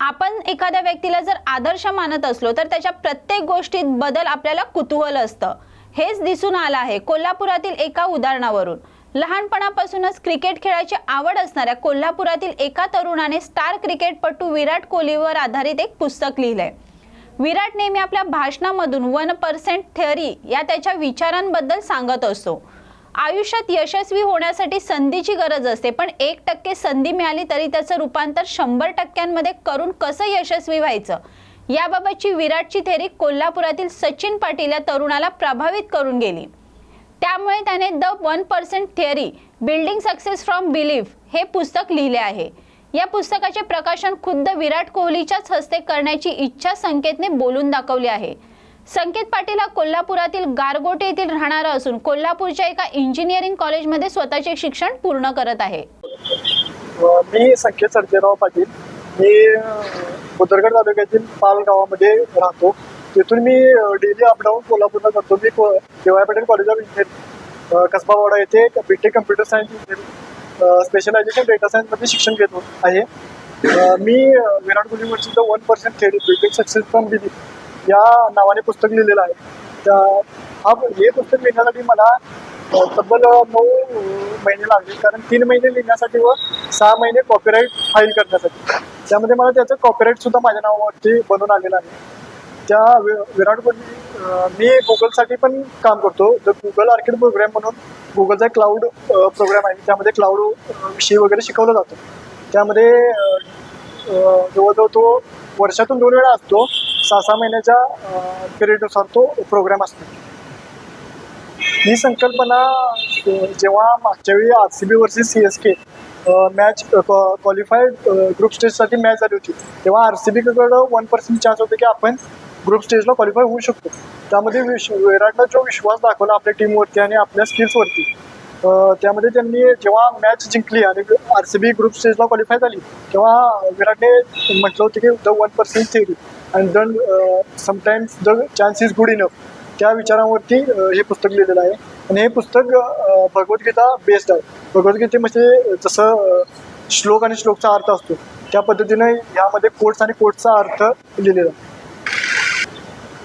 आपण एखाद्या व्यक्तीला जर आदर्श मानत असलो तर त्याच्या प्रत्येक गोष्टीत बदल आपल्याला कुतूहल असतं. हेच दिसून आलं आहे कोल्हापुरातील एका उदाहरणावरून. लहानपणापासूनच क्रिकेट खेळाची आवड असणाऱ्या कोल्हापुरातील एका तरुणाने स्टार क्रिकेटपटू विराट कोहलीवर आधारित एक पुस्तक लिहिलंय. विराट नेहमी आपल्या भाषणामधून वन पर्सेंट थेअरी या त्याच्या विचारांबद्दल सांगत असतो. आयुष्यात यशस्वी होण्यासाठी संधीची गरज असते पण एक टक्के संधी मिळाली तरी त्याचं रूपांतर शंभर टक्क्यांमध्ये करून कसं यशस्वी व्हायचं? याबाबतची विराटची थेरी कोल्हापुरातील सचिन पाटील या तरुणाला प्रभावित करून गेली. त्यामुळे त्याने the one percent theory building success from belief हे पुस्तक लिहिले आहे. या पुस्तकाचे प्रकाशन खुद्द विराट कोहलीच्याच हस्ते करण्याची इच्छा संकेतने बोलून दाखवली आहे. संकेत पाटील हा कोल्हापुरातील गारगोटे येथील राहणारा असून कोल्हापूरच्या एका इंजिनिअरिंग कॉलेजमध्ये स्वतःचे शिक्षण पूर्ण करत आहे. मी संकेत सर्जेराव पाटील. मी उदरगड तालुक्यातील पाल गावामध्ये राहतो. तिथून मी डेली अपडाऊन कोल्हापूरला जातो. मी KY Patil college of engineering Kasbawada येथे BTech computer science engineering specialization data सायन्समध्ये शिक्षण घेतो आहे. मी विराट कोहली वर्षी one percent theory BTech success from दिली. या नावाने पुस्तक लिहिलेलं आहे. त्या हा हे पुस्तक लिहिण्यासाठी मला तब्बल नऊ महिने लागले. कारण तीन महिने लिहिण्यासाठी व सहा महिने कॉपीराईट फाईल करण्यासाठी. त्यामध्ये मला त्याचं कॉपीराईट सुद्धा माझ्या नावावरती बनवून आलेलं आहे. त्या वि- विराट कोहली मी गुगलसाठी पण काम करतो. तर गुगल आर्किड प्रोग्राम म्हणून गुगलचा क्लाउड प्रोग्राम आहे. त्यामध्ये क्लाउड विषयी वगैरे शिकवलं जातं. त्यामध्ये जवळजवळ तो वर्षातून दोन वेळा असतो. सहा सहा महिन्याच्या पिरियडनुसार तो प्रोग्राम असतो. ही संकल्पना जेव्हा मागच्या वेळी R C B versus C S K match qualified group स्टेजसाठी match झाली होती. तेव्हा आर सी बीकडं वन पर्सेंट चान्स होते की आपण ग्रुप स्टेजला क्वालिफाय होऊ शकतो. त्यामध्ये विश विराटनं जो विश्वास दाखवला आपल्या टीमवरती आणि आपल्या स्किल्सवरती त्यामध्ये त्यांनी जेव्हा मॅच जिंकली आणि आर सी बी ग्रुप स्टेजला क्वालिफाय झाली तेव्हा विराटने म्हटलं होतं की the one percent theory and then sometimes the chance is good enough त्या विचारांवरती uh, हे पुस्तक लिहिलेलं आहे. आणि हे पुस्तक uh, भगवद्गीता बेस्ड आहे. भगवद्गीतेमध्ये म्हणजे जसं uh, श्लोक आणि श्लोकचा अर्थ असतो. त्या पद्धतीने यामध्ये कोट्स आणि कोट्सचा अर्थ लिहिलेला आहे.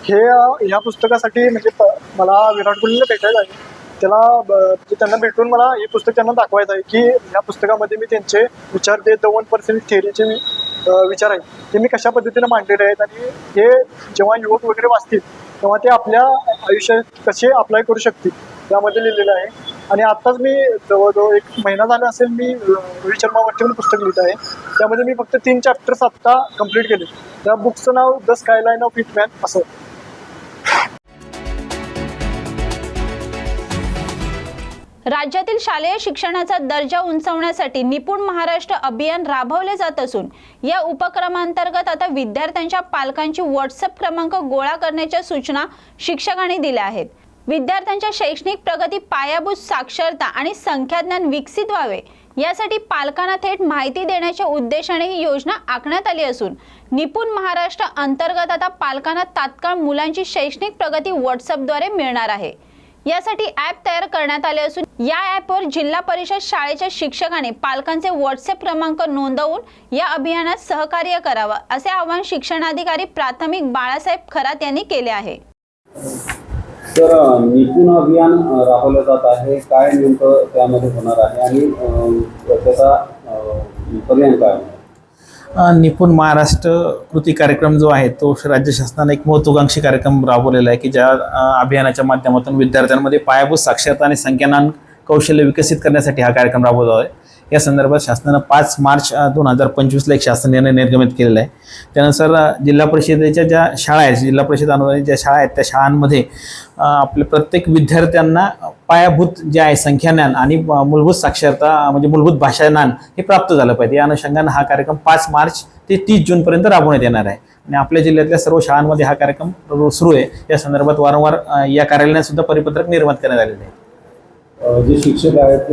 हे ह्या पुस्तकासाठी म्हणजे मला विराट कोहलीला भेटायचं आहे त्याला म्हणजे त्यांना भेटून मला हे पुस्तक त्यांना दाखवायचं आहे की ह्या पुस्तकामध्ये मी त्यांचे विचार देत वन पर्सेंट थेअरीचे मी विचार आहेत ते मी कशा पद्धतीने मांडलेले आहेत आणि हे जेव्हा युवक वगैरे वाचतील तेव्हा ते आपल्या आयुष्यात कसे अप्लाय करू शकतील त्यामध्ये लिहिलेलं आहे. आणि आत्ताच मी जवळजवळ एक महिना झाला असेल मी रोहित शर्मा पण पुस्तक लिहित आहे. त्यामध्ये मी फक्त तीन चॅप्टर्स आत्ता कंप्लीट केले. त्या बुकचं नाव द स्कायलाईन ऑफ हिटमॅन असं. राज्यातील शालेय शिक्षणाचा दर्जा उंचावण्यासाठी निपुण महाराष्ट्र अभियान राबवले जात असून या उपक्रमांतर्गत आता विद्यार्थ्यांच्या पालकांची व्हॉट्सअप क्रमांक गोळा करण्याच्या सूचना शिक्षकांनी दिल्या आहेत. विद्यार्थ्यांच्या शैक्षणिक प्रगती पायाभूत साक्षरता आणि संख्याज्ञान विकसित व्हावे यासाठी पालकांना थेट माहिती देण्याच्या उद्देशाने ही योजना आखण्यात आली असून निपुण महाराष्ट्र अंतर्गत आता पालकांना तात्काळ मुलांची शैक्षणिक प्रगती व्हॉट्सअपद्वारे मिळणार आहे. यासाठी ॲप तयार करण्यात आले असून या ॲपवर जिल्हा परिषद शाळेच्या शिक्षकाने पालकांचे व्हॉट्सअप क्रमांक नोंदवून या अभियानात सहकार्य करावं असे आवाहन शिक्षणाधिकारी प्राथमिक बाळासाहेब खरात यांनी केले आहे. तर निपुण अभियान राबवलं जात आहे. काय नेमकं त्यामध्ये होणार आहे आणि त्याचा पर्याय काय निपुण महाराष्ट्र कृती कार्यक्रम जो आहे तो राज्य शासनाने एक महत्वाकांक्षी कार्यक्रम राबवलेला आहे की ज्या अभियानाच्या माध्यमातून विद्यार्थ्यांमध्ये पायाभूत साक्षरता आणि संख्यानान कौशल्य विकसित करण्यासाठी हा कार्यक्रम राबवला आहे. या संदर्भात शासनानं पाच मार्च दोन हजार पंचवीसला एक शासन निर्णय निर्गमित केलेला आहे. त्यानुसार जिल्हा परिषदेच्या ज्या शाळा आहेत जिल्हा परिषद अनुदानित ज्या शाळा आहेत त्या शाळांमध्ये आपल्या प्रत्येक विद्यार्थ्यांना पायाभूत जे आहे संख्याज्ञान आणि मूलभूत साक्षरता म्हणजे मूलभूत भाषा ज्ञान हे प्राप्त झालं पाहिजे. या अनुषंगानं हा कार्यक्रम पाच मार्च ते तीस जूनपर्यंत राबवण्यात येणार आहे. आणि आपल्या जिल्ह्यातल्या सर्व शाळांमध्ये हा कार्यक्रम सुरू आहे. या संदर्भात वारंवार या कार्यालयाने सुद्धा परिपत्रक निर्माण करण्यात आलेले आहे जे शिक्षक आहेत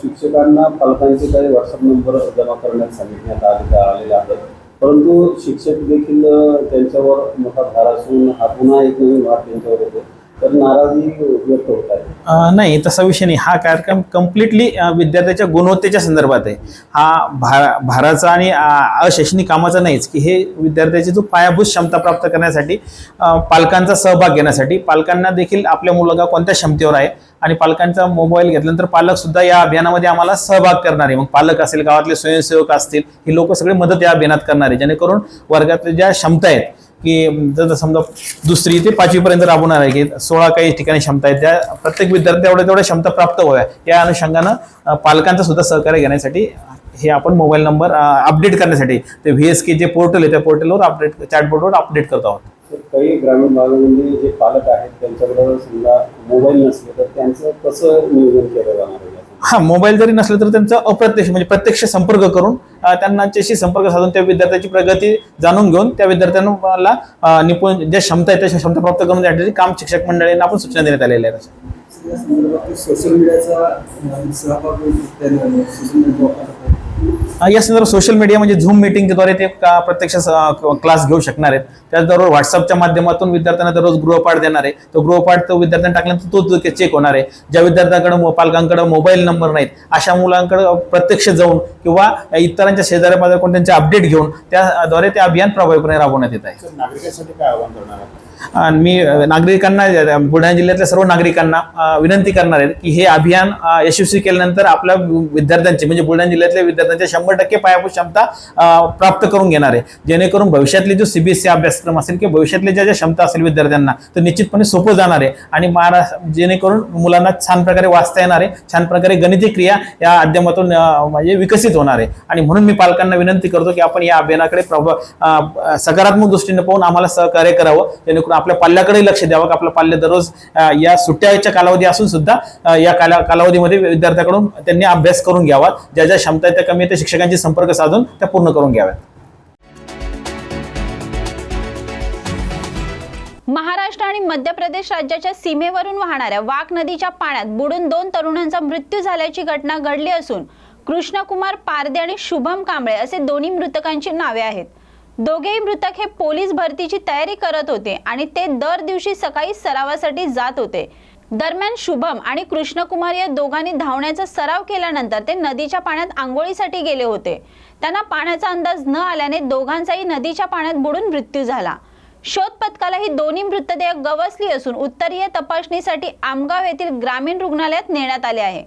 शिक्षकांना पालकांचे काही व्हॉट्सअप नंबर जमा करण्यास सांगितण्यात आले आलेले आहेत. परंतु शिक्षक देखील त्यांच्यावर मोठा भार असून हा पुन्हा एक नवीन भार त्यांच्यावर येतो. तर नाराजी व्यक्त होत आहे. नाही तसा विषय नाही. हा कार्यक्रम कम्प्लिटली विद्यार्थ्याच्या गुणवत्तेच्या संदर्भात आहे. हा भा भाराचा आणि अशैक्षणिक कामाचा नाहीच की हे विद्यार्थ्याची जो पायाभूत क्षमता प्राप्त करण्यासाठी पालकांचा सहभाग घेण्यासाठी पालकांना देखील आपल्या मुलगा कोणत्या क्षमतेवर आहे आणि पालकांचा मोबाईल घेतल्यानंतर पालक सुद्धा या अभियानामध्ये आम्हाला सहभाग करणार. आहे मग पालक असेल गावातले स्वयंसेवक असतील ही लोक सगळे मदत या अभियानात करणार आहे जेणेकरून वर्गातल्या ज्या क्षमता आहेत की जर समजा दुसरी ते पाचवीपर्यंत राबवणार आहे की सोळा काही ठिकाणी क्षमता आहेत त्या प्रत्येक विद्यार्थी तेवढ्या तेवढ्या क्षमता प्राप्त व्हाव्या या अनुषंगानं पालकांचं सुद्धा सहकार्य घेण्यासाठी हे आपण मोबाईल नंबर अपडेट करण्यासाठी ते व्ही एस के जे पोर्टल आहे त्या पोर्टलवर अपडेट चॅटबोर्डवर अपडेट करत आहोत. काही ग्रामीण भागामध्ये जे पालक आहेत त्यांच्याकडे समजा मोबाईल नसले तर त्यांचं कसं नियोजन केलं जाणार आहे? हा मोबाईल जरी नसलं तर त्यांचा अप्रत्यक्ष म्हणजे प्रत्यक्ष संपर्क करून अ, त्यांना संपर्क साधून त्या विद्यार्थ्याची प्रगती जाणून घेऊन त्या विद्यार्थ्यांना निपुण ज्या क्षमता आहेत त्या क्षमता प्राप्त करून देण्यासाठी काम शिक्षक मंडळींना आपण सूचना देण्यात आलेल्या आहेत सोशल मीडियाचा अं, सोशल मीडिया या संदर्भात सोशल मीडिया म्हणजे झूम मिटिंगद्वारे ते का- प्रत्यक्ष क्लास घेऊ शकणार आहेत? त्याचबरोबर व्हॉट्सअपच्या माध्यमातून विद्यार्थ्यांना दररोज गृहपाठ देणार आहे. तो गृहपाठ तो विद्यार्थ्यांना टाकल्यानंतर तो चेक होणार आहे. ज्या विद्यार्थ्यांकडे पालकांकडे मोबाईल नंबर नाहीत अशा मुलांकडे प्रत्यक्ष जाऊन किंवा इतरांच्या शेजाऱ्या कोण त्यांचे अपडेट घेऊन त्याद्वारे ते अभियान प्रभावीपणे राबवण्यात येत आहे. नागरिकांसाठी काय आवाहन करणार आणि मी नागरिकांना बुलढाणा जिल्ह्यातल्या सर्व नागरिकांना विनंती करणार आहे की हे अभियान यशस्वी केल्यानंतर आपल्या विद्यार्थ्यांचे म्हणजे बुलढाणा जिल्ह्यातल्या विद्यार्थ्यांच्या शंभर टक्के पायाभूत क्षमता प्राप्त करून घेणार आहे. जेणेकरून भविष्यातले जो सीबीएसई अभ्यासक्रम असेल किंवा भविष्यातल्या ज्या ज्या क्षमता असेल विद्यार्थ्यांना तर निश्चितपणे सोपं जाणार आहे. आणि महाराष्ट्र जेणेकरून मुलांना छान प्रकारे वाचता येणार आहे. छान प्रकारे गणिती क्रिया या माध्यमातून म्हणजे विकसित होणार आहे. आणि म्हणून मी पालकांना विनंती करतो की आपण या अभियानाकडे प्रभ सकारात्मक दृष्टीने पाहून आम्हाला सहकार्य करावं. जेणेकरून आपल्या पाल्याकडे लक्ष द्यावं की आपलं पाल्य दररोज या सुट्ट्याच्या कालावधी असून सुद्धा या काला कालावधीमध्ये विद्यार्थ्याकडून त्यांनी अभ्यास करून घ्यावा. ज्या ज्या क्षमता आहेत त्या कमी आहेत त्या शिक्षकांशी संपर्क साधून त्या पूर्ण करून घ्याव्यात. महाराष्ट्र आणि मध्य प्रदेश राज्याच्या सीमेवरून वाहणाऱ्या वाघ नदीच्या पाण्यात बुडून दोन तरुणांचा मृत्यू झाल्याची घटना घडली असून कृष्णकुमार पारदे आणि शुभम कांबळे असे दोन्ही मृतकांची नावे आहेत. दोघेही मृतक हे पोलीस भरतीची तयारी करत होते आणि ते दर दिवशी सकाळी सरावासाठी जात होते. दरम्यान शुभम आणि कृष्णकुमार या दोघांनी धावण्याचा सराव केल्यानंतर ते नदीच्या पाण्यात आंघोळीसाठी गेले होते. त्यांना पाण्याचा अंदाज न आल्याने दोघांचाही नदीच्या पाण्यात बुडून मृत्यू झाला. शोध पथकाला ही दोन्ही मृतदेह गवसली असून उत्तरीय तपासणीसाठी आमगाव येथील ग्रामीण रुग्णालयात नेण्यात आले आहे.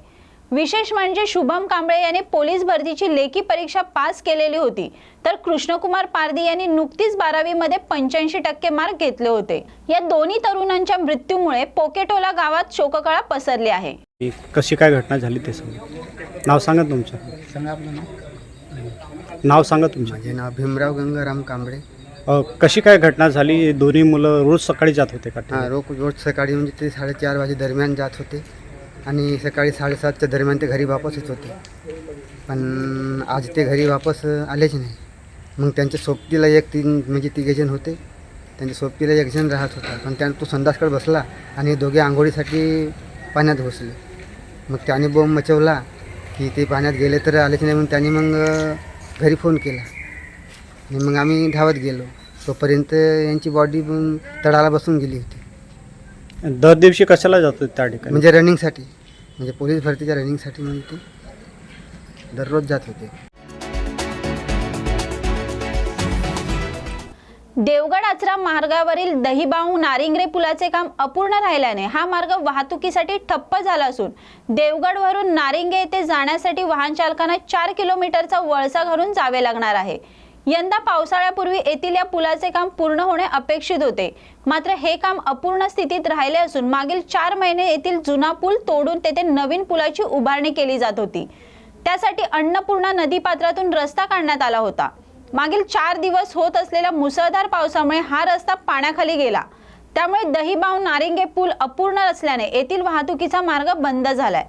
विशेष म्हणजे शुभम कांबळे याने पोलीस भरतीची लेखी परीक्षा पास केलेली होती. तर कृष्णकुमार पारदी यांनी नुकतीच बारावीमध्ये पंच्याऐंशी टक्के मार्क घेतले होते. या दोन्ही तरुणांच्या मृत्यूमुळे पोकेटोला गावात शोककळा पसरली आहे. ही कशी काय घटना झाली ते सांगा. नाव सांगा तुमचं. सांगा आपलं नाव. नाव सांगा तुमचं. माझे नाव भीमराव गंगाराम कांबळे. अ, कशी काय घटना झाली? दोन्ही मुलं रोज सकाळी जात होते का हां रोज रोज सकाळी म्हणजे ते साडेचार वाजे दरम्यान जात होते. आणि सकाळी साडेसातच्या दरम्यान ते घरी वापस येत होते. पण आज ते घरी वापस आलेच नाही. मग त्यांच्या सोबतीला एक तीन म्हणजे तिघे जण होते. त्यांच्या सोबतीला एक जण राहत होता. पण त्या तो संडासकडे बसला आणि दोघे आंघोळीसाठी पाण्यात घुसले. मग त्याने बोंब मचवला की ते पाण्यात गेले तर आलेच नाही मग त्याने मग घरी फोन केला. आणि मग आम्ही धावत गेलो. तोपर्यंत यांची बॉडी पण तळाला बसून गेली होती. दर दिवशी कशाला जात त्या ठिकाणी? म्हणजे रनिंगसाठी. म्हणजे पोलीस भरतीच्या रनिंगसाठी म्हणून ते दररोज जात होते. देवगड आचरा मार्गावरील दहीबाऊ नारिंगरे पुलाचे काम अपूर्ण राहिल्याने हा मार्ग वाहतुकीसाठी ठप्प झाला असून देवगडवरून नारिंगे येथे जाण्यासाठी वाहन चालकांना चार किलोमीटरचा वळसा घालून जावे लागणार आहे. यंदा पावसाळ्यापूर्वी येथील या पुलाचे काम पूर्ण होणे अपेक्षित होते. मात्र हे काम अपूर्ण स्थितीत राहिले असून मागील चार महिने येथील जुना पूल तोडून तेथे नवीन पुलाची उभारणी केली जात होती. त्यासाठी अन्नपूर्णा नदीपात्रातून रस्ता काढण्यात आला होता. मागील चार दिवस होत असलेल्या मुसळधार पावसामुळे हा रस्ता पाण्याखाली गेला. त्यामुळे दहिबाव नारिंगे पूल अपूर्ण असल्याने येथील वाहतुकीचा मार्ग बंद झालाय.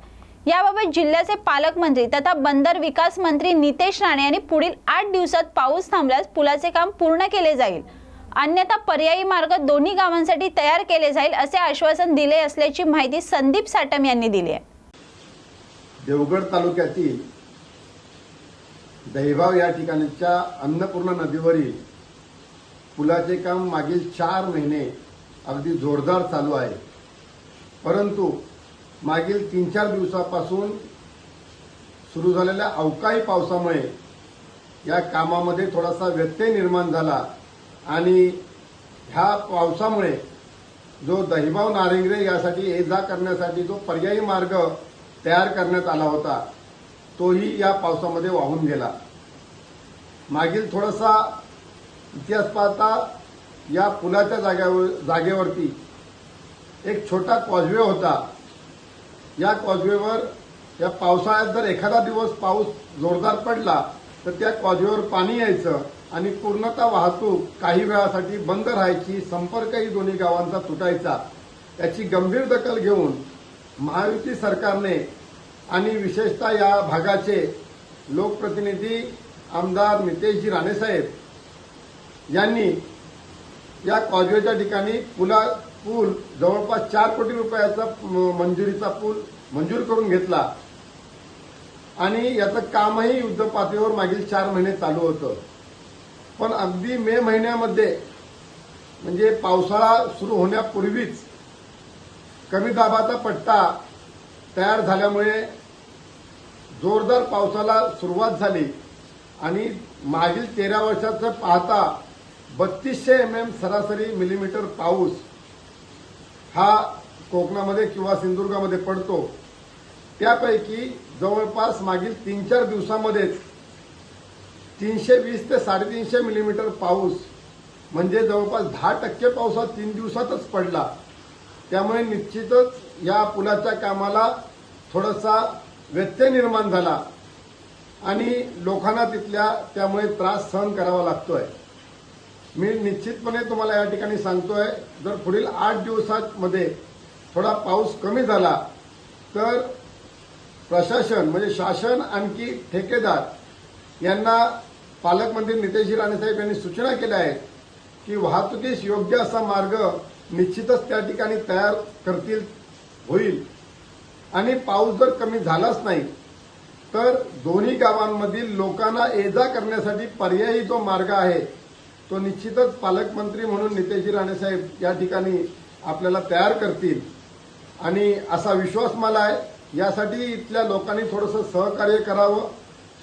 याबाबत जिल्ह्याचे पालकमंत्री तथा बंदर विकास मंत्री नितेश राणे यांनी पुढील आठ दिवसात पाऊस थांबल्यास पुलाचे काम पूर्ण केले जाईल. अन्यथा पर्यायी मार्ग दोन्ही गावांसाठी तयार केले जाईल असे आश्वासन दिले असल्याची माहिती संदीप साटम यांनी दिली आहे. देवगड तालुक्यातील दहिभाव या ठिकाणच्या अन्नपूर्णा नदीवरील पुलाचे काम मागील चार महिने अगदी जोरदार चालू आहे. परंतु मागील तीन चार दिवसापासून सुरू झालेल्या अवकाळी पावसामुळे या कामामध्ये थोडासा व्यत्यय निर्माण झाला आणि ह्या पावसामुळे जो दहिबाव नारिंगरे यासाठी ये जा करण्यासाठी जो पर्यायी मार्ग तयार करण्यात आला होता तोही या पावसामध्ये वाहून गेला. मागील थोडासा इतिहास पाहता या पुलाच्या जाग्यावर जागेवरती एक छोटा कॉजवे होता. या कॉजवेवर या पावसाळ्यात जर एखादा दिवस पाऊस जोरदार पडला तर त्या कॉजवेवर पाणी यायचं आणि पूर्णतः वाहतूक काही वेळासाठी बंद राहायची संपर्कही दोन्ही गावांचा तुटायचा याची गंभीर दखल घेऊन महायुती सरकारने आणि विशेषतः या भागाचे लोकप्रतिनिधी आमदार नितेशजी राणेसाहेब यांनी या कॉजवेच्या ठिकाणी पुला पूल जवळपास चार कोटी रुपयाचा मंजुरीचा पूल मंजूर करून घेतला. आणि याचं कामही युद्ध पातळीवर मागील चार महिने चालू होतं. पण अगदी मे महिन्यामध्ये म्हणजे पावसाळा सुरू होण्यापूर्वीच कमी दाबाचा पट्टा तयार झाल्यामुळे जोरदार पावसाला सुरुवात झाली. आणि मागील तेरा वर्षाचं पाहता बत्तीसशे एम एम सरासरी मिलीमीटर पाऊस हा कोकणामध्ये किंवा सिंधुदुर्गामध्ये पडतो. त्यापैकी जवळपास मागील तीन चार दिवसामध्येच तीनशे वीस ते साडेतीनशे मिलीमीटर पाऊस म्हणजे जवळपास दहा टक्के पाऊस हा तीन दिवसातच पडला. त्यामुळे निश्चितच या पुलाच्या कामाला थोडासा व्यत्यय निर्माण झाला आणि लोकांना तिथल्या त्यामुळे त्रास सहन करावा लागतोय. मी निश्चितपणे तुम्हाला या ठिकाणी सांगतोय जर पुढील आठ दिवसांमध्ये थोडा पाऊस कमी झाला तर प्रशासन म्हणजे शासन आणखी ठेकेदार यांना पालकमंत्री नितेशजी राणेसाहेब यांनी सूचना केल्या आहेत की वाहतुकीस योग्य असा मार्ग निश्चितच त्या ठिकाणी तयार करतील होईल. आणि पाऊस जर कमी झालाच नाही तर दोन्ही गावांमधील लोकांना ये जा करण्यासाठी पर्यायी जो मार्ग आहे तो निश्चितच पालकमंत्री म्हणून नितेशजी राणेसाहेब या ठिकाणी आपल्याला तयार करतील. आणि असा विश्वास मला आहे यासाठी इथल्या लोकांनी थोडंसं सहकार्य करावं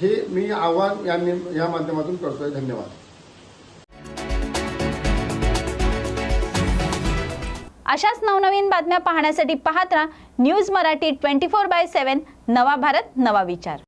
हे मी आव्हान या या माध्यमातून करतोय. धन्यवाद. अशाच नवनवीन बातम्या पाहण्यासाठी पाहत राहा news Marathi twenty four by seven नवा भारत नवा विचार.